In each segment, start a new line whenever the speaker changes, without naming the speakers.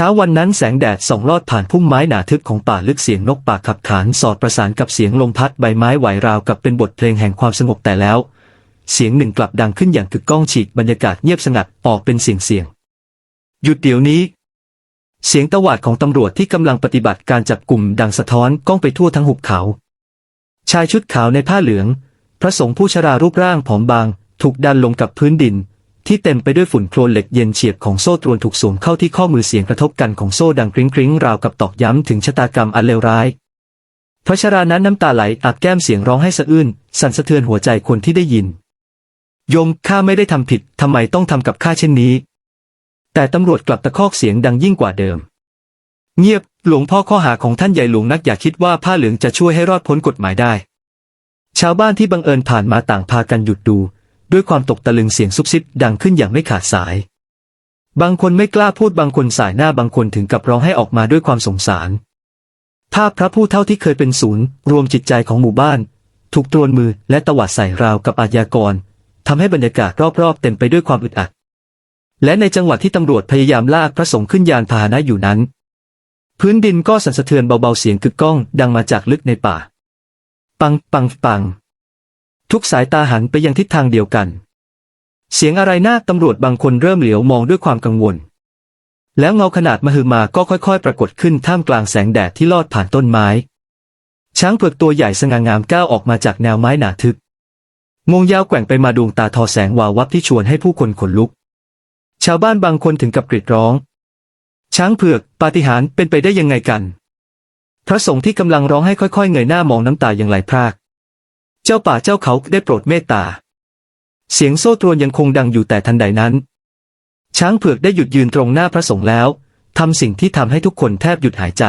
ช้าวันนั้นแสงแดดส่องลอดผ่านพุ่มไม้หนาทึบของป่าลึกเสียงนกป่าขับขานสอดประสานกับเสียงลมพัดใบไม้ไหวราวกับเป็นบทเพลงแห่งความสงบแต่แล้ว เสียงหนึ่งกลับดังขึ้นอย่างกึกก้องฉีกบรรยากาศเงียบสงัดออกเป็นเสียงเสียงหยุดเดี๋ยวนี้ เสียงตวาดของตำรวจที่กำลังปฏิบัติการจับกลุ่มดังสะท้อนก้องไปทั่วทั้งหุบเขา ชายชุดขาวในผ้าเหลือง พระสงฆ์ผู้ชรารูปร่างผอมบาง ถูกดันลงกับพื้นดิน ที่เต็มไปด้วยฝุ่นโคลนเหล็กเย็นเฉียบของโซ่ตรวนถูกสวมเข้าที่ข้อมือเสียงกระทบกันของโซ่ดังกริ้งกริ้งราวกับตอกย้ำถึงชะตากรรมอันเลวร้ายพระชรานั้นน้ำตาไหลอาบแก้มเสียงร้องให้สะอื้นสั่นสะเทือนหัวใจคนที่ได้ยิน ยมข้าไม่ได้ทำผิดทำไมต้องทำกับข้าเช่นนี้ แต่ตำรวจกลับตะคอกเสียงดังยิ่งกว่าเดิม เงียบหลวงพ่อข้อหาของท่านใหญ่หลวงนักอย่าคิดว่าผ้าเหลืองจะช่วยให้รอดพ้นกฎหมายได้ ชาวบ้านที่บังเอิญผ่านมาต่างพากันหยุดดู ด้วยความตกตะลึงเสียงซุบซิบดังขึ้นอย่างไม่ขาดสาย บางคนไม่กล้าพูดบางคนสายหน้าบางคนถึงกับร้องให้ออกมาด้วยความสงสาร ภาพพระผู้เท่าที่เคยเป็นศูนย์ รวมจิตใจของหมู่บ้าน ถูกตรวนมือและตวัดใส่ราวกับอาญากรทำให้บรรยากาศรอบๆ เต็มไปด้วยความอึดอัด และในจังหวะที่ตำรวจพยายามลากพระสงฆ์ขึ้นยานพาหนะอยู่นั้น พื้นดินก็สั่นสะเทือนเบาๆเสียงกึกก้องดังมาจากลึกในป่า ปังปังปัง ทุกสายตาหันไปยังทิศทางเดียวกัน เสียงอะไรน่าตำรวจบางคนเริ่มเหลียวมองด้วยความกังวล แล้วเงาขนาดมหึมาก็ค่อยๆ ปรากฏขึ้นท่ามกลางแสงแดดที่ลอดผ่านต้นไม้ ช้างเผือกตัวใหญ่สง่างามก้าวออกมาจากแนวไม้หนาทึบงวงยาวแกว่งไปมาดวงตาทอแสงวาววับที่ชวนให้ผู้คนขนลุก ชาวบ้านบางคนถึงกับกรีดร้อง ช้างเผือก ปาฏิหาริย์เป็นไปได้ยังไงกัน พระสงฆ์ที่กำลังร้องให้ค่อยๆ เงยหน้ามองน้ำตาอย่างไหลพราก เจ้าป่าเจ้าเขาได้โปรดเมตตา เสียงโซ่ตรวนยังคงดังอยู่แต่ทันใดนั้น ช้างเผือกได้หยุดยืนตรงหน้าพระสงฆ์แล้วทำสิ่งที่ทำให้ทุกคนแทบหยุดหายใจ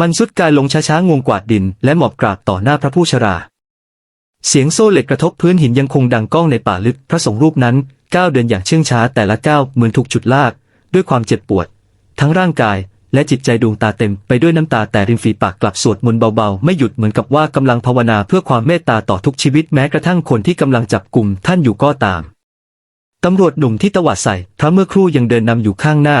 มันสุดกายลงช้าๆงวงกวาดดินและหมอบกราบต่อหน้าพระผู้ชรา เสียงโซ่เหล็กกระทบพื้นหินยังคงดังก้องในป่าลึกพระสงฆ์รูปนั้นก้าวเดินอย่างเชื่องช้าแต่ละก้าวเหมือนถูกฉุดลาก ด้วยความเจ็บปวด ทั้งร่างกาย และจิตใจดวงตาเต็มไปด้วยน้ำตาแต่ริมฝีปากกลับสวดมนต์เบาๆ ไม่หยุดเหมือนกับว่ากำลังภาวนาเพื่อความเมตตาต่อทุกชีวิตแม้กระทั่งคนที่กำลังจับกลุ่มท่านอยู่ก็ตามตำรวจหนุ่มที่ตวาดใส่พระเมื่อครู่ยังเดินนำอยู่ข้างหน้า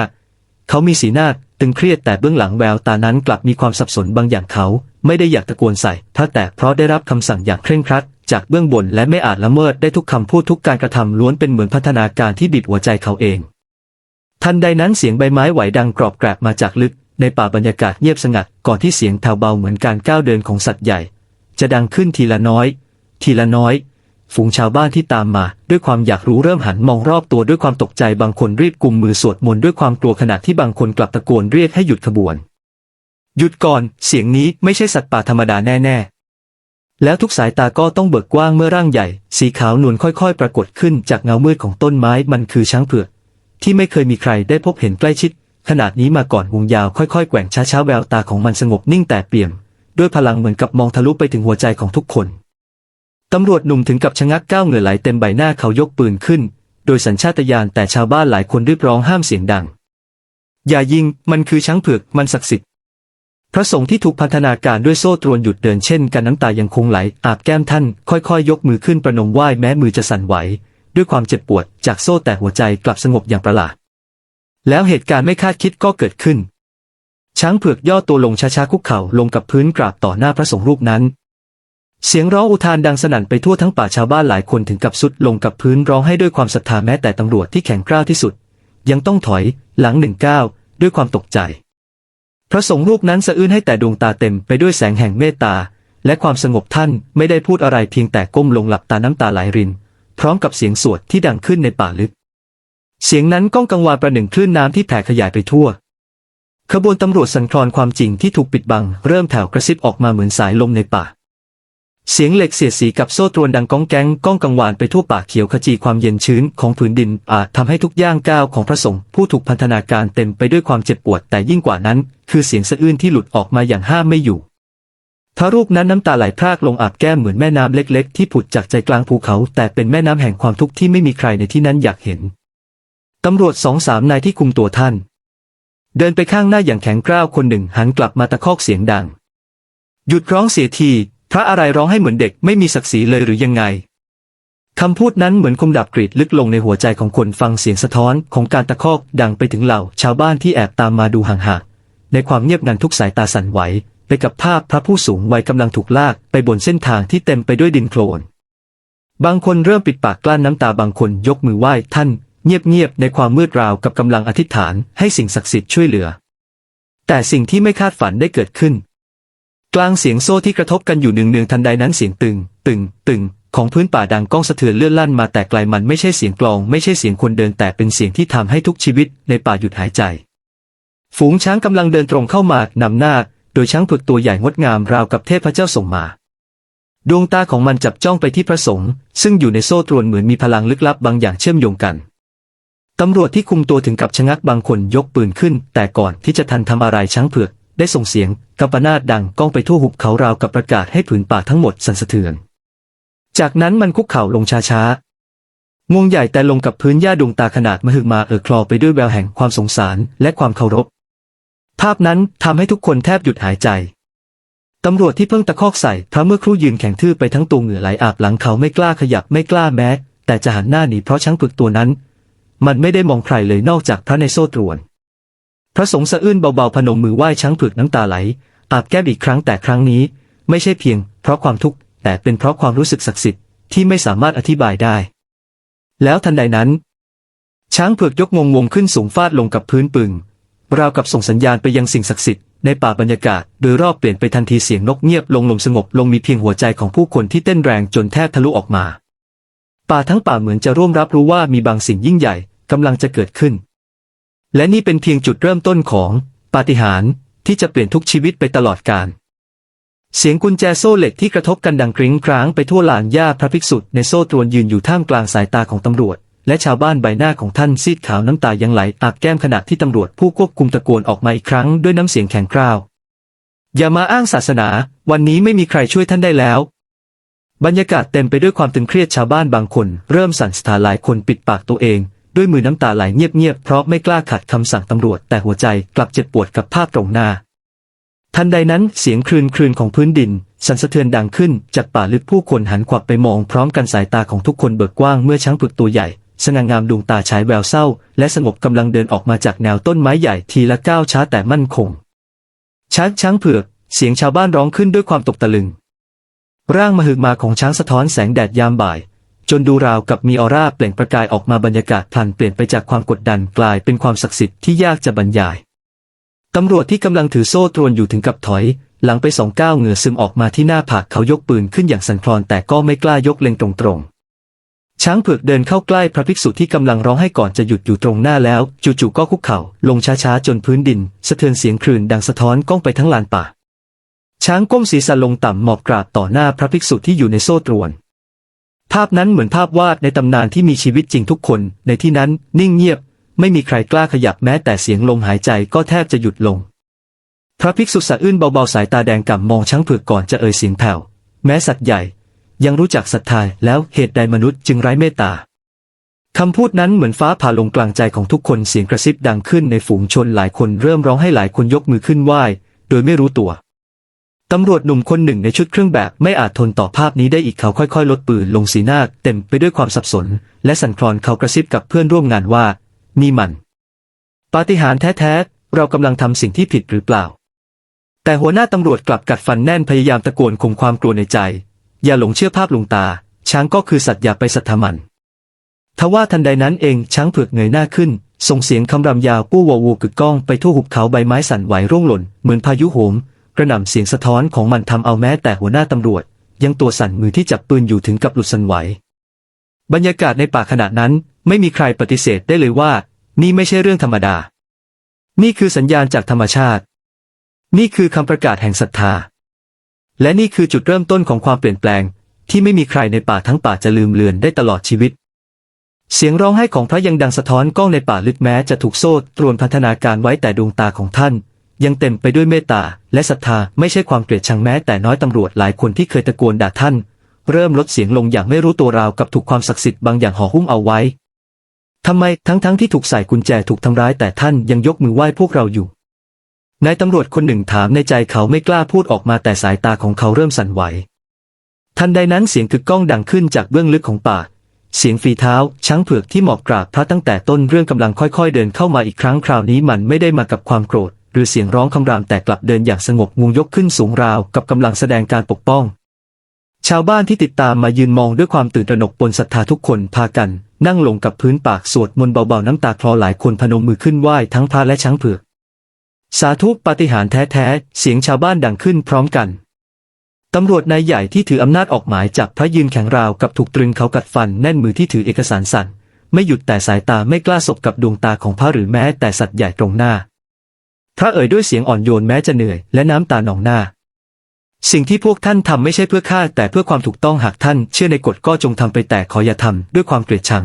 เขามีสีหน้าตึงเครียดแต่เบื้องหลังแววตานั้นกลับมีความสับสนบางอย่างเขา ไม่ได้อยากตะโกนใส่พระแต่เพราะได้รับคำสั่งอย่างเคร่งครัด จากเบื้องบนและไม่อาจละเมิดได้ทุกคำพูดทุกการกระทำล้วนเป็นเหมือนพัฒนาการที่บีบหัวใจเขาเอง ทันใดนั้นเสียงใบไม้ไหวดังกรอบแกรบมาจากลึก ในป่าบรรยากาศเงียบสงัดก่อนที่เสียงแผ่วเบาเหมือนการก้าวเดินของสัตว์ใหญ่ จะดังขึ้นทีละน้อย ทีละน้อยฝูงชาวบ้านที่ตามมา ด้วยความอยากรู้เริ่มหันมองรอบตัวด้วยความตกใจบางคนรีบกุมมือสวดมนต์ด้วยความกลัวขณะที่บางคนกลับตะโกนเรียกให้หยุดขบวน หยุดก่อน เสียงนี้ไม่ใช่สัตว์ป่าธรรมดาแน่ๆ แล้วทุกสายตาก็ต้องเบิกกว้างเมื่อร่างใหญ่ สีขาวนวลค่อยๆ ปรากฏขึ้นจากเงามืดของต้นไม้มันคือช้างเผือก ที่ไม่เคยมีใครได้พบเห็นใกล้ชิด ขนาดนี้มาก่อนวงยาวค่อยๆแกว่งช้าๆแววตาของมันสงบนิ่งแต่เปี่ยม ด้วยพลังเหมือนกับมองทะลุไปถึงหัวใจของทุกคนตำรวจหนุ่มถึงกับชะงักก้าวเหงื่อไหลเต็มใบหน้าเขายกปืนขึ้น โดยสัญชาตญาณแต่ชาวบ้านหลายคนรีบร้องห้ามเสียงดัง อย่ายิงมันคือช้างเผือกมันศักดิ์สิทธิ์พระสงฆ์ที่ถูกพันธนาการด้วยโซ่ตรวนหยุดเดินเช่นกันน้ำตายังคงไหลอาบแก้มท่าน ค่อยๆยกมือขึ้นประนมไหว้แม้มือจะสั่นไหว ด้วยความเจ็บปวดจากโซ่แต่หัวใจกลับสงบอย่างประหลาด แล้วเหตุการณ์ไม่คาดคิดก็เกิดขึ้น ช้างเผือกย่อตัวลงช้าๆคุกเข่าลงกับพื้นกราบต่อหน้าพระสงฆ์รูปนั้น เสียงร้องอุทานดังสนั่นไปทั่วทั้งป่าชาวบ้านหลายคนถึงกับสุดลงกับพื้นร้องให้ด้วยความศรัทธาแม้แต่ตำรวจที่แข็งกร้าวที่สุด ยังต้องถอยหลังหนึ่งก้าวด้วยความตกใจ พระสงฆ์รูปนั้นสะอื้นให้แต่ดวงตาเต็มไปด้วยแสงแห่งเมตตาและความสงบท่านไม่ได้พูดอะไรเพียงแต่ก้มลงหลับตาน้ำตาไหลริน พร้อมกับเสียงสวดที่ดังขึ้นในป่าลึก เสียงนั้นก้องกังวานประหนึ่งคลื่นน้ำที่แผ่ขยายไปทั่ว ขบวนตำรวจสันคลอนความจริงที่ถูกปิดบัง เริ่มแผ่วกระซิบออกมาเหมือนสายลมในป่า เสียงเหล็กเสียดสีกับโซ่ตรวนดังก้องแก้งก้องกังวานไปทั่วป่าเขียวขจีความเย็นชื้นของผืนดินอาจทำให้ทุกย่างก้าวของพระสงฆ์ผู้ถูกพันธนาการเต็มไปด้วยความเจ็บปวดแต่ยิ่งกว่านั้น คือเสียงสะอื้นที่หลุดออกมาอย่างห้ามไม่อยู่ พระรูปนั้นน้ำตาไหลพรากลงอาบแก้มเหมือนแม่น้ำเล็ก ๆ ที่ผุดจากใจกลางภูเขา แต่เป็นแม่น้ำแห่งความทุกข์ที่ไม่มีใครในที่นั้นอยากเห็น ตำรวจสองสามนายที่คุมตัวท่าน เดินไปข้างหน้าอย่างแข็งกร้าวคนหนึ่งหันกลับมาตะคอกเสียงดัง หยุดร้องเสียที พระอะไรร้องให้เหมือนเด็กไม่มีศักดิ์ศรีเลยหรือยังไงคำพูดนั้นเหมือนคมดาบกรีดลึกลงในหัวใจของคนฟังเสียงสะท้อนของการตะคอกดังไปถึงเหล่าชาวบ้านที่แอบตามมาดูห่างๆในความเงียบงันทุกสายตาสั่นไหว ไปกับภาพพระผู้สูงวัยกำลังถูกลากไปบนเส้นทางที่เต็มไปด้วยดินโคลน บางคนเริ่มปิดปากกลั้นน้ำตาบางคนยกมือไหว้ท่าน เงียบๆในความมืดราวกับกำลังอธิษฐานให้สิ่งศักดิ์สิทธิ์ช่วยเหลือ แต่สิ่งที่ไม่คาดฝันได้เกิดขึ้น กลางเสียงโซ่ที่กระทบกันอยู่หนึ่งเนืองๆทันใดนั้นเสียงตึง ตึง ตึง ของพื้นป่าดังก้องสะเทือนเลื่อนลั่นมาแต่ไกลมันไม่ใช่เสียงกลอง ไม่ใช่เสียงคนเดินแต่เป็นเสียงที่ทำให้ทุกชีวิตในป่าหยุดหายใจ ฝูงช้างกำลังเดินตรงเข้ามานำหน้า โดยช้างผึกตัวใหญ่งดงามราวกับเทพเจ้าส่งมา ดวงตาของมันจับจ้องไปที่พระสงฆ์ซึ่งอยู่ในโซ่ตรวนเหมือนมีพลังลึกลับบางอย่างเชื่อมโยงกันตำรวจที่คุมตัวถึงกับชะงักบางคนยกปืนขึ้น แต่ก่อนที่จะทันทำอะไรช้างเผือก ได้ส่งเสียงกัปนาตดังก้องไปทั่วหุบเขาราวกับประกาศให้ผืนป่าทั้งหมดสั่นสะเทือน จากนั้นมันคุกเข่าลงช้าๆงวงใหญ่แต่ลงกับพื้นหญ้าดวงตาขนาดมหึมาเอ่อคลอไปด้วยแววแห่งความสงสารและความเคารพ ภาพนั้นทำให้ทุกคนแทบหยุดหายใจ ตำรวจที่เพิ่งตะคอกใส่พระเมื่อครู่ยืนแข็งทื่อไปทั้งตัวเหงื่อไหลอาบหลังเขาไม่กล้าขยับไม่กล้าแม้ แต่จะหันหน้าหนีเพราะช้างปึกตัวนั้น มันไม่ได้มองใครเลยนอกจากพระในโซ่ตรวน พระสงฆ์สะอื้นเบาๆพนมมือไหว้ช้างผึกน้ำตาไหล อาบแก้มอีกครั้งแต่ครั้งนี้ ไม่ใช่เพียง เพราะความทุกข์แต่เป็นเพราะความรู้สึกศักดิ์สิทธิ์ที่ไม่สามารถอธิบายได้ แล้วทันใดนั้น ช้างเผือกยกงงวงขึ้นสูงฟาดลงกับพื้นปึง ราวกับส่งสัญญาณไปยังสิ่งศักดิ์สิทธิ์ในป่าบรรยากาศโดยรอบเปลี่ยนไปทันทีเสียงนกเงียบลงลมสงบลงมีเพียงหัวใจของผู้คนที่เต้นแรงจนแทบทะลุออกมา ป่าทั้งป่าเหมือนจะร่วมรับรู้ว่ามีบางสิ่งยิ่งใหญ่กำลังจะเกิดขึ้น และนี่เป็นเพียงจุดเริ่มต้นของปาฏิหาริย์ที่จะเปลี่ยนทุกชีวิตไปตลอดกาลเสียงกุญแจโซ่เหล็กที่กระทบกันดังกริ้งกร้างไปทั่วลานหญ้าพระภิกษุในโซ่ตรวนยืนอยู่ท่ามกลางสายตาของตำรวจ และชาวบ้านใบหน้าของท่านซีดขาวน้ำตายังไหลอาบแก้มขณะที่ตำรวจผู้ควบคุมตะโกนออกมาอีกครั้งด้วยน้ำเสียงแข็งกร้าว อย่ามาอ้างศาสนา วันนี้ไม่มีใครช่วยท่านได้แล้ว บรรยากาศเต็มไปด้วยความตึงเครียดชาวบ้านบางคน เริ่มสั่นสะท้านหลายคนปิดปากตัวเอง ด้วยมือน้ำตาไหลเงียบๆเพราะไม่กล้าขัดคำสั่งตำรวจ แต่หัวใจกลับเจ็บปวดกับภาพตรงหน้าทันใดนั้นเสียงคลืนคลืนของพื้นดิน สั่นสะเทือนดังขึ้นจากป่าลึกผู้คนหันขวับไปมองพร้อมกันสายตาของทุกคนเบิกกว้างเมื่อช้างผึกตัวใหญ่ สง่างามดวงตาฉายแววเศร้า และสงบกำลังเดินออกมาจากแนวต้นไม้ใหญ่ทีละก้าวช้าแต่มั่นคง ช้างช้างเผือก เสียงชาวบ้านร้องขึ้นด้วยความตกตะลึง ร่างมหึมาของช้างสะท้อนแสงแดดยามบ่าย จนดูราวกับมีออร่าเปล่งประกายออกมาบรรยากาศพลันเปลี่ยนไปจากความกดดันกลายเป็นความศักดิ์สิทธิ์ที่ยากจะบรรยาย ตำรวจที่กำลังถือโซ่ตรวนอยู่ถึงกับถอย หลังไปสองก้าวเหงื่อซึมออกมาที่หน้าผากเขายกปืนขึ้นอย่างสั่นคลอนแต่ก็ไม่กล้ายกเล็งตรงๆ ช้างเผือกเดินเข้าใกล้พระภิกษุที่กำลังร้องให้ก่อนจะหยุดอยู่ตรงหน้าแล้ว จู่ๆก็คุกเข่า ลงช้าๆจนพื้นดิน สะเทือนเสียงคลื่นดังสะท้อนก้องไปทั้งลานป่า ช้างก้มศีรษะลงต่ำหมอบกราบต่อหน้าพระภิกษุที่อยู่ในโซ่ตรวน ภาพนั้นเหมือนภาพวาดในตำนานที่มีชีวิตจริงทุกคน ในที่นั้นนิ่งเงียบ ไม่มีใครกล้าขยับแม้แต่เสียงลมหายใจก็แทบจะหยุดลง พระภิกษุสะอื้นเบาๆสายตาแดงก่ำมองช้างเผือกก่อนจะเอ่ยเสียงแผ่วแม้สัตว์ใหญ่ ยังรู้จักศรัทธาแล้วเหตุใดมนุษย์จึงไร้เมตตาคำพูดนั้นเหมือนฟ้าผ่าลงกลางใจของทุกคนเสียงกระซิบดังขึ้นในฝูงชนหลายคนเริ่มร้องให้หลายคนยกมือขึ้นไหว้โดยไม่รู้ตัวตำรวจหนุ่มคนหนึ่งในชุดเครื่องแบบไม่อาจทนต่อภาพนี้ได้อีกเขาค่อยๆ ลดปืนลงสีหน้าเต็มไปด้วยความสับสน และสั่นคลอนเขากระซิบกับเพื่อนร่วมงานว่า นี่มัน ปาฏิหาริย์แท้ๆ เรากำลังทำสิ่งที่ผิดหรือเปล่า แต่หัวหน้าตำรวจกลับกัดฟันแน่นพยายามตะโกนข่มความกลัวในใจ อย่าหลงเชื่อภาพลวงตา ช้างก็คือสัตว์อย่าไปศรัทธามันทว่าทันใดนั้นเองช้างเผือกเงยหน้าขึ้น ส่งเสียงคำรำยาวกู้วอวูกึกก้องไปทั่วหุบเขาใบไม้สั่นไหวร่วงหล่น เหมือนพายุโหม กระหน่ำเสียงสะท้อนของมันทำเอาแม้แต่หัวหน้าตำรวจ ยังตัวสั่นมือที่จับปืนอยู่ถึงกับหลุดสั่นไหว บรรยากาศในป่าขณะนั้น ไม่มีใครปฏิเสธได้เลยว่า นี่ไม่ใช่เรื่องธรรมดา นี่คือสัญญาณจากธรรมชาติ นี่คือคำประกาศแห่งศรัทธา และนี่คือจุดเริ่มต้นของความเปลี่ยนแปลง ที่ไม่มีใครในป่าทั้งป่าจะลืมเลือนได้ตลอดชีวิต เสียงร้องไห้ของพระยังดังสะท้อนก้องในป่าลึกแม้จะถูกโซ่ตรวนพันธนาการไว้แต่ดวงตาของท่าน ยังเต็มไปด้วยเมตตาและศรัทธาไม่ใช่ความเกลียดชังแม้แต่น้อยตำรวจหลายคนที่เคยตะโกนด่าท่าน เริ่มลดเสียงลงอย่างไม่รู้ตัวราวกับถูกความศักดิ์สิทธิ์บางอย่างห่อหุ้มเอาไว้ทำไมทั้งๆที่ถูกใส่กุญแจถูกทำร้ายแต่ท่านยังยกมือไหว้พวกเราอยู่ นายตำรวจคนหนึ่งถามในใจเขาไม่กล้าพูดออกมาแต่สายตาของเขาเริ่มสั่นไหว ทันใดนั้นเสียงกึกก้องดังขึ้นจากเบื้องลึกของป่า เสียงฝีเท้า ช้างเผือกที่หมอบกราบพระตั้งแต่ต้นเรื่องกำลังค่อยๆ เดินเข้ามาอีกครั้งคราวนี้มันไม่ได้มากับความโกรธ หรือเสียงร้องคำรามแต่กลับเดินอย่างสงบงูยกขึ้นสูงราวกับกำลังแสดงการปกป้อง ชาวบ้านที่ติดตามมายืนมองด้วยความตื่นตระหนกปนศรัทธาทุกคนพากัน นั่งลงกับพื้นปากสวดมนต์เบาๆน้ำตาคลอหลายคนพนมมือขึ้นไหว้ทั้งพระและช้างเผือก สาธุปาฏิหาริย์แท้ๆ เสียงชาวบ้านดังขึ้นพร้อมกัน ตำรวจนายใหญ่ที่ถืออำนาจออกหมายจับพระยืนแข็งราวกับถูกตรึงเขากัดฟันแน่นมือที่ถือเอกสารสั่น ไม่หยุดแต่สายตาไม่กล้าสบกับดวงตาของพระหรือแม้แต่สัตว์ใหญ่ตรงหน้า พระเอ่ยด้วยเสียงอ่อนโยนแม้จะเหนื่อยและน้ำตาหนองหน้า สิ่งที่พวกท่านทำไม่ใช่เพื่อข้าแต่เพื่อความถูกต้องหากท่าน เชื่อในกฎก็จงทำไปแต่ขออย่าทำด้วยความเกลียดชัง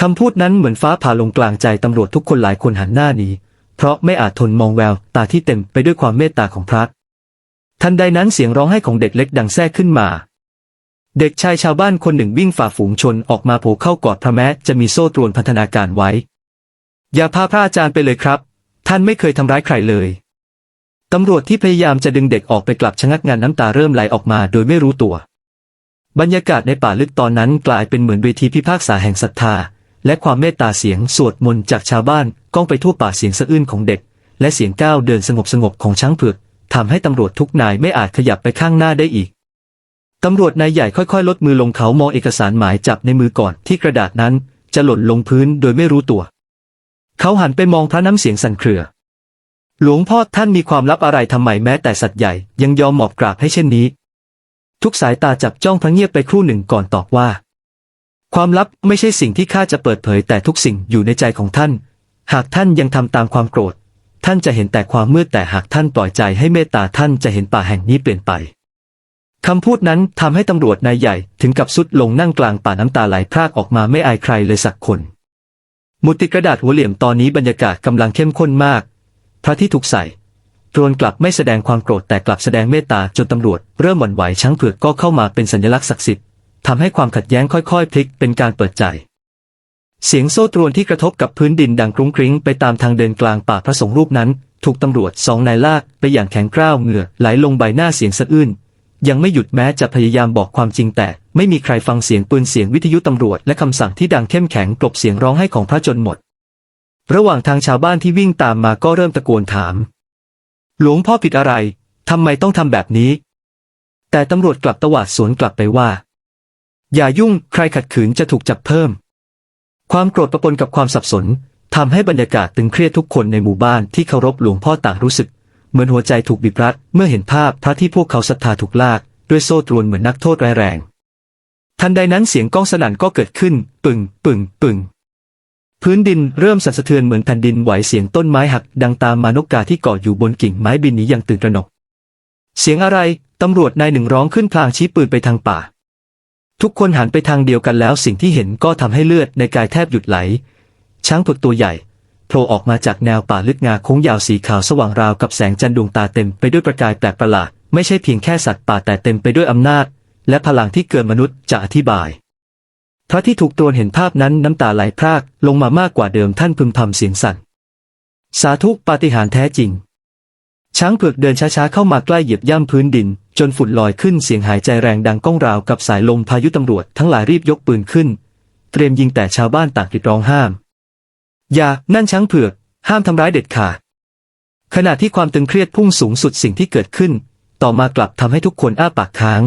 คำพูดนั้นเหมือนฟ้าผ่าลงกลางใจตำรวจทุกคนหลายคนหันหน้าหนี เพราะไม่อาจทนมองแววตาที่เต็มไปด้วยความเมตตาของพระทันใดนั้นเสียงร้องไห้ของเด็กเล็กดังแทรกขึ้นมา เด็กชายชาวบ้านคนหนึ่งวิ่งฝ่าฝูงชนออกมาโผล่เข้ากอดพระแม้จะมีโซ่ตรวนพันธนาการไว้ อย่าพาพระอาจารย์ไปเลยครับ ท่านไม่เคยทำร้ายใครเลยตำรวจที่พยายามจะดึงเด็กออกไปกลับชะงักงานน้ำตาเริ่มไหลออกมาโดยไม่รู้ตัว บรรยากาศในป่าลึกตอนนั้นกลายเป็นเหมือนเวทีพิพากษาแห่งศรัทธา และความเมตตาเสียงสวดมนต์จากชาวบ้านก้องไปทั่วป่าเสียงสะอื้นของเด็ก และเสียงก้าวเดินสงบสงบของช้างเผือกทำให้ตำรวจทุกนายไม่อาจขยับไปข้างหน้าได้อีกตำรวจนายใหญ่ค่อยๆ ลดมือลงเขามองเอกสารหมายจับในมือก่อนที่กระดาษนั้น จะหล่นลงพื้นโดยไม่รู้ตัว เขาหันไปมองพระน้ำเสียงสั่นเครือ หลวงพ่อท่านมีความลับอะไรทำไมแม้แต่สัตว์ใหญ่ยังยอมหมอบกราบให้เช่นนี้ ทุกสายตาจับจ้องพระเงียบไปครู่หนึ่งก่อนตอบว่า ความลับไม่ใช่สิ่งที่ข้าจะเปิดเผยแต่ทุกสิ่งอยู่ในใจของท่าน หากท่านยังทำตามความโกรธ ท่านจะเห็นแต่ความมืดแต่หากท่านปล่อยใจให้เมตตาท่านจะเห็นป่าแห่งนี้เปลี่ยนไปคำพูดนั้นทำให้ตำรวจนายใหญ่ถึงกับสุดลงนั่งกลางป่าน้ำตาไหลพรากออกมาไม่อายใครเลยสักคน มุติกระดาษหัวเหลี่ยมตอนนี้บรรยากาศกำลังเข้มข้นมาก พระที่ถูกใส่รวนกลับไม่แสดงความโกรธแต่กลับแสดงเมตตาจนตำรวจเริ่มหวั่นไหวช้างเผือกก็เข้ามาเป็นสัญลักษณ์ศักดิ์สิทธิ์ ทำให้ความขัดแย้งค่อยๆ พลิกเป็นการเปิดใจ เสียงโซ่ตรวนที่กระทบกับพื้นดินดังกรุ้งกริ้งไปตามทางเดินกลางป่าพระสงฆ์รูปนั้น ถูกตำรวจสองนายลากไปอย่างแข็งกร้าวเหงื่อไหลลงใบหน้าเสียงสะอื้นยังไม่หยุดแม้จะพยายามบอกความจริงแต่ ไม่มีใครฟังเสียงปืนเสียงวิทยุตำรวจและคำสั่งที่ดังเข้มแข็งกลบเสียงร้องไห้ของพระจนหมด ระหว่างทางชาวบ้านที่วิ่งตามมาก็เริ่มตะโกนถาม หลวงพ่อผิดอะไรทำไมต้องทำแบบนี้ แต่ตำรวจกลับตวาดสวนกลับไปว่า อย่ายุ่งใครขัดขืนจะถูกจับเพิ่ม ความโกรธประปนกับความสับสนทำให้บรรยากาศตึงเครียดทุกคนในหมู่บ้านที่เคารพหลวงพ่อต่างรู้สึก เหมือนหัวใจถูกบีบรัดเมื่อเห็นภาพพระที่พวกเขาศรัทธาถูกลาก ด้วยโซ่ตรวนเหมือนนักโทษร้ายแรง ทันใดนั้นเสียงก้องสนั่นก็เกิดขึ้น ปึ่งปึ่งปึ่งพื้นดินเริ่มสั่นสะเทือนเหมือนแผ่นดินไหวเสียงต้นไม้หักดังตามมานกกาที่เกาะอยู่บนกิ่งไม้บินหนีอย่างตื่นตระหนก เสียงอะไร ตำรวจนายหนึ่งร้องขึ้นพลางชี้ปืนไปทางป่า ทุกคนหันไปทางเดียวกันแล้วสิ่งที่เห็นก็ทำให้เลือดในกายแทบหยุดไหล ช้างเผือกตัวใหญ่โผล่ออกมาจากแนวป่าลึกงาโค้งยาวสีขาวสว่างราวกับแสงจันทร์ดวงตาเต็มไปด้วยประกายแปลกประหลาดไม่ใช่เพียงแค่สัตว์ป่าแต่เต็มไปด้วยอำนาจ และพลังที่เกินมนุษย์จะอธิบายพระที่ถูกตรวนเห็นภาพนั้นน้ำตาไหลพรากลงมามากกว่าเดิมท่านพึมพำเสียงสั่น สาธุปาฏิหาริย์แท้จริง ช้างเผือกเดินช้าๆเข้ามาใกล้เหยียบย่ำพื้นดิน จนฝุ่นลอยขึ้นเสียงหายใจแรงดังก้องราวกับสายลมพายุตำรวจทั้งหลายรีบยกปืนขึ้น เตรียมยิงแต่ชาวบ้านต่างรีดร้องห้าม อย่า นั่นช้างเผือก ห้ามทำร้ายเด็ดขาดขณะที่ความตึงเครียดพุ่งสูงสุดสิ่งที่เกิดขึ้น ต่อมากลับทำให้ทุกคนอ้าปากค้าง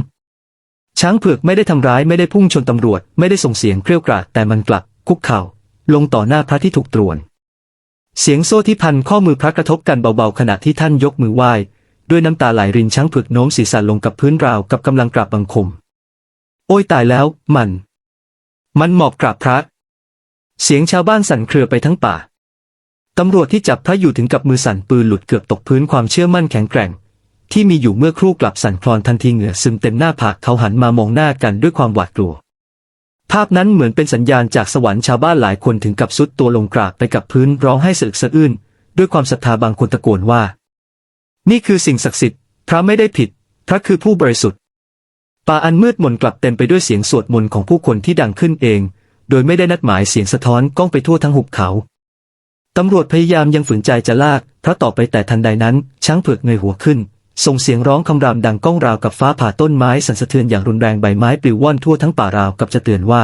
ช้างเผือกไม่ได้ทำร้ายไม่ได้พุ่งชนตำรวจ ไม่ได้ส่งเสียงเกรียวกราดแต่มันกลับ คุกเข่า ลงต่อหน้าพระที่ถูกตรวน เสียงโซ่ที่พันข้อมือพระกระทบกันเบาๆขณะที่ท่านยกมือไหว้ ด้วยน้ำตาไหลรินช้างผือกโน้มศีรษะลงกับพื้นราวกับกำลังกราบบังคม โอ้ยตายแล้ว มัน มันหมอบกราบพระ เสียงชาวบ้านสั่นเครือไปทั้งป่าตำรวจที่จับพระอยู่ถึงกับมือสั่นปืนหลุดเกือบตกพื้นความเชื่อมั่นแข็งแกร่ง ที่มีอยู่เมื่อครู่กลับสั่นคลอนทันทีเหงื่อซึมเต็มหน้าผากเขาหันมามองหน้ากันด้วยความหวาดกลัว ภาพนั้นเหมือนเป็นสัญญาณจากสวรรค์ชาวบ้านหลายคนถึงกับสุดตัวลงกราบไปกับพื้นร้องให้สะอึกสะอื้นด้วยความศรัทธาบางคนตะโกนว่า นี่คือสิ่งศักดิ์สิทธิ์ พระไม่ได้ผิด พระคือผู้บริสุทธิ์ป่าอันมืดมนกลับเต็มไปด้วยเสียงสวดมนต์ของผู้คนที่ดังขึ้นเอง โดยไม่ได้นัดหมายเสียงสะท้อนก้องไปทั่วทั้งหุบเขาตำรวจพยายามยังฝืนใจจะลากพระต่อไปแต่ทันใดนั้นช้างเผือกเงยหัวขึ้น ส่งเสียงร้องคำรามดังก้องราวกับฟ้าผ่าต้นไม้สั่นสะเทือนอย่างรุนแรงใบไม้ปลิวว่อนทั่วทั้งป่าราวกับจะเตือนว่า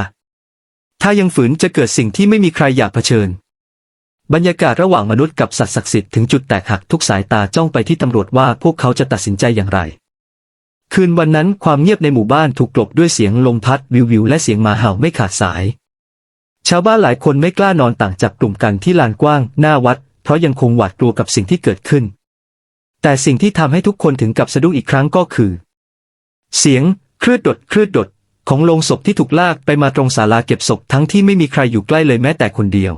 ถ้ายังฝืนจะเกิดสิ่งที่ไม่มีใครอยากเผชิญ บรรยากาศระหว่างมนุษย์กับสัตว์ศักดิ์สิทธิ์ถึงจุดแตกหักทุกสายตาจ้องไปที่ตำรวจว่าพวกเขาจะตัดสินใจอย่างไร คืนวันนั้นความเงียบในหมู่บ้านถูกกลบด้วยเสียงลมพัดวิววิวและเสียงหมาเห่าไม่ขาดสาย ชาวบ้านหลายคนไม่กล้านอนต่างจากกลุ่มกันที่ลานกว้าง หน้าวัด เพราะยังคงหวาดกลัวกับสิ่งที่เกิดขึ้น แต่สิ่งที่ทำให้ทุกคนถึงกับสะดุ้งอีกครั้งก็คือ เสียงคลืดดดคลืดดดของโลงศพที่ถูกลากไปมาตรงศาลาเก็บศพทั้งที่ไม่มีใครอยู่ใกล้เลยแม้แต่คนเดียว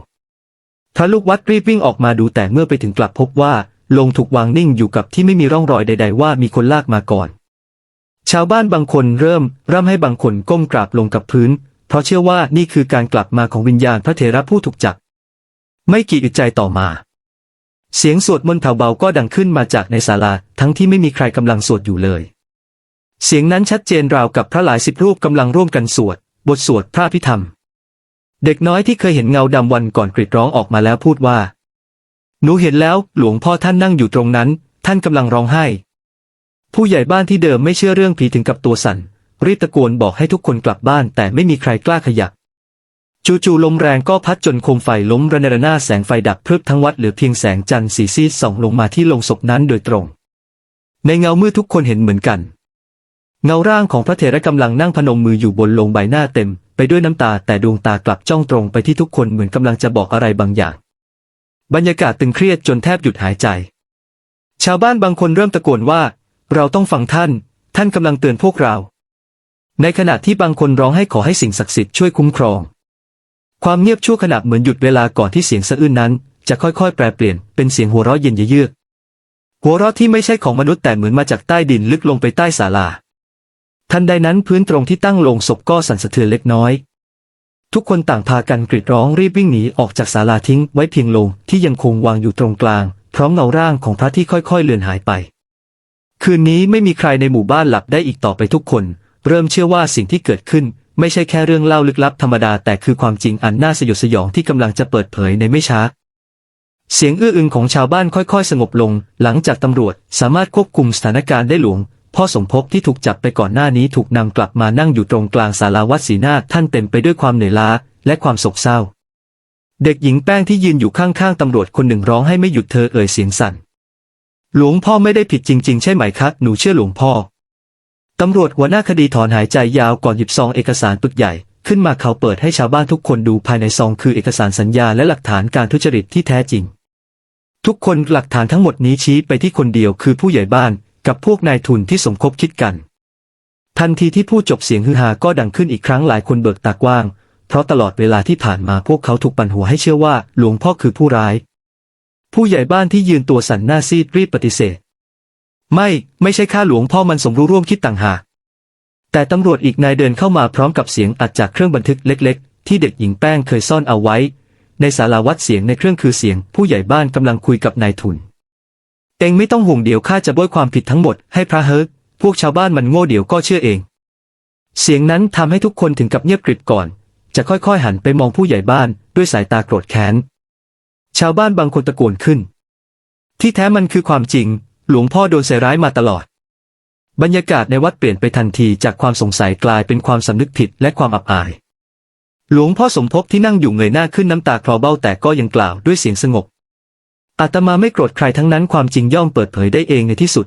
พระลูกวัดรีบวิ่งออกมาดูแต่เมื่อไปถึงกลับพบว่าโลงถูกวางนิ่งอยู่กับที่ไม่มีร่องรอยใด ๆ ว่ามีคนลากมาก่อน ชาวบ้านบางคนเริ่มร่ำให้บางคนก้มกราบลงกับพื้น เพราะเชื่อว่านี่คือการกลับมาของวิญญาณพระเถระผู้ถูกจับ ไม่กี่อึดใจต่อมา เสียงสวดมนต์แผ่วเบาก็ดังขึ้นมาจากในศาลา ทั้งที่ไม่มีใครกำลังสวดอยู่เลย เสียงนั้นชัดเจนราวกับพระหลายสิบรูปกำลังร่วมกันสวด บทสวดพระพิธรรม เด็กน้อยที่เคยเห็นเงาดำวันก่อนกรีดร้องออกมาแล้วพูดว่า หนูเห็นแล้วหลวงพ่อท่านนั่งอยู่ตรงนั้น ท่านกำลังร้องไห้ ผู้ใหญ่บ้านที่เดิมไม่เชื่อเรื่องผีถึงกับตัวสั่นรีบตะโกนบอกให้ทุกคนกลับบ้านแต่ไม่มีใครกล้าขยับ จู่ๆลมแรงก็พัดจนโคมไฟล้มระเนระนาแสงไฟดับพรึบทั้งวัดเหลือเพียงแสงจันทร์สีซีดส่องลงมาที่โลงศพนั้นโดยตรง ในเงามืดทุกคนเห็นเหมือนกัน เงาร่างของพระเถระกำลังนั่งพนมมืออยู่บนโลงใบหน้าเต็ม ไปด้วยน้ำตาแต่ดวงตากลับจ้องตรงไปที่ทุกคนเหมือนกำลังจะบอกอะไรบางอย่าง บรรยากาศตึงเครียดจนแทบหยุดหายใจ ชาวบ้านบางคนเริ่มตะโกนว่า เราต้องฟังท่าน ท่านกำลังเตือนพวกเรา ในขณะที่บางคนร้องให้ขอให้สิ่งศักดิ์สิทธิ์ช่วยคุ้มครอง ความเงียบชั่วขณะเหมือนหยุดเวลาก่อนที่เสียงสะอื้นนั้น จะค่อยๆ แปรเปลี่ยนเป็นเสียงหัวเราะเย็นเยือก หัวเราะที่ไม่ใช่ของมนุษย์แต่เหมือนมาจากใต้ดินลึกลงไปใต้ศาลา ทันใดนั้นพื้นตรงที่ตั้งลงศพก็สั่นสะเทือนเล็กน้อย ทุกคนต่างพากันกรีดร้องรีบวิ่งหนีออกจากศาลาทิ้งไว้เพียงลงที่ยังคงวางอยู่ตรงกลาง พร้อมเงาร่างของพระที่ค่อยๆเลือนหายไป คืนนี้ไม่มีใครในหมู่บ้านหลับได้อีกต่อไปทุกคน เริ่มเชื่อว่าสิ่งที่เกิดขึ้น ไม่ใช่แค่เรื่องเล่าลึกลับธรรมดาแต่คือความจริงอันน่าสยดสยองที่กำลังจะเปิดเผยในไม่ช้า เสียงอื้ออึงของชาวบ้านค่อยๆ สงบลง หลังจากตำรวจสามารถควบคุมสถานการณ์ได้หลวง พ่อสมภพที่ถูกจับไปก่อนหน้านี้ถูกนำกลับมานั่งอยู่ตรงกลางศาลาวัดศรีนาท่านเต็มไปด้วยความเหนื่อยล้าและความโศกเศร้า เด็กหญิงแป้งที่ยืนอยู่ข้างๆตำรวจคนหนึ่งร้องให้ไม่หยุดเธอเอ่ยเสียงสั่น หลวงพ่อไม่ได้ผิดจริง ๆ ใช่ไหมคะหนูเชื่อหลวงพ่อ ตำรวจหัวหน้าคดีถอนหายใจยาวก่อนหยิบซองเอกสารปึกใหญ่ ขึ้นมาเขาเปิดให้ชาวบ้านทุกคนดูภายในซองคือเอกสารสัญญาและหลักฐานการทุจริตที่แท้จริง ทุกคนหลักฐานทั้งหมดนี้ชี้ไปที่คนเดียวคือผู้ใหญ่บ้านกับพวกนายทุนที่สมคบคิดกัน ทันทีที่พูดจบเสียงฮือฮาก็ดังขึ้นอีกครั้งหลายคนเบิกตากว้าง เพราะตลอดเวลาที่ผ่านมาพวกเขาถูกปั่นหัวให้เชื่อว่าหลวงพ่อคือผู้ร้าย ผู้ใหญ่บ้านที่ยืนตัวสั่นหน้าซีดรีบปฏิเสธ ไม่ไม่ใช่ข้าหลวงพ่อมันสมรู้ร่วมคิดต่างหากแต่ตำรวจอีกนายเดินเข้ามาพร้อมกับเสียงอัดจากเครื่องบันทึกเล็ก ๆ ที่เด็กหญิงแป้งเคยซ่อนเอาไว้ ในศาลาวัดเสียงในเครื่องคือเสียง ผู้ใหญ่บ้านกำลังคุยกับนายทุน เองไม่ต้องห่วงเดี๋ยวข้าจะบ้วยความผิดทั้งหมดให้พระเฮิร์กพวกชาวบ้านมันโง่เดี๋ยวก็เชื่อเอง เสียงนั้นทำให้ทุกคนถึงกับเงียบกริบก่อน จะค่อยๆหันไปมองผู้ใหญ่บ้านด้วยสายตาโกรธแค้น ชาวบ้านบางคนตะโกนขึ้น ที่แท้มันคือความจริง หลวงพ่อโดนใส่ร้ายมาตลอด บรรยากาศในวัดเปลี่ยนไปทันทีจากความสงสัยกลายเป็นความสำนึกผิดและความอับอาย หลวงพ่อสมภพที่นั่งอยู่เงยหน้าขึ้นน้ำตาคลอเบ้าแต่ก็ยังกล่าวด้วยเสียงสงบ อาตมาไม่โกรธใครทั้งนั้นความจริงย่อมเปิดเผยได้เองในที่สุด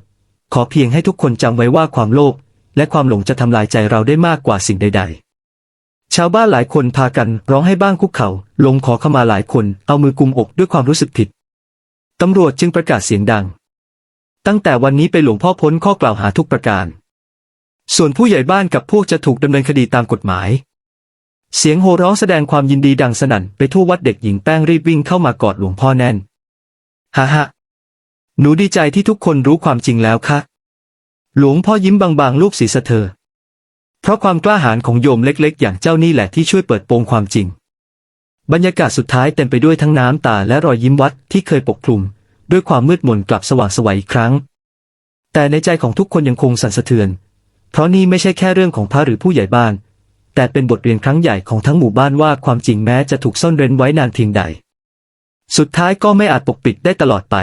ขอเพียงให้ทุกคนจำไว้ว่าความโลภและความหลงจะทำลายใจเราได้มากกว่าสิ่งใด ๆชาวบ้านหลายคนพากันร้องให้บ้างคุกเขา่าลงขอขมาหลายคนเอามือกุมอกด้วยความรู้สึกผิด ตำรวจจึงประกาศเสียงดัง ตั้งแต่วันนี้ไปหลวงพ่อพ้นข้อกล่าวหาทุกประการ ส่วนผู้ใหญ่บ้านกับพวกจะถูกดำเนินคดีตามกฎหมาย เสียงโห่ร้องแสดงความยินดีดังสนั่นไปทั่ววัดเด็กหญิงแป้งรีบวิ่งเข้ามากอดหลวงพ่อแน่นฮ่าฮ่าหนูดีใจที่ทุกคนรู้ความจริงแล้วค่ะ หลวงพ่อยิ้มบางๆ ลูกศีรษะเธอ เพราะความกล้าหาญของโยมเล็กๆ อย่างเจ้านี่แหละที่ช่วยเปิดโปงความจริง บรรยากาศสุดท้ายเต็มไปด้วยทั้งน้ำตาและรอยยิ้มวัดที่เคยปกคลุม ด้วยความมืดมนกลับสว่างไสวัยอีกครั้ง แต่ในใจของทุกคนยังคงสั่นสะเทือน เพราะนี่ไม่ใช่แค่เรื่องของพระหรือผู้ใหญ่บ้าน แต่เป็นบทเรียนครั้งใหญ่ของทั้งหมู่บ้านว่าความจริงแม้จะถูกซ่อนเร้นไว้นานเพียงใด สุดท้ายก็ไม่อาจปกปิดได้ตลอดไป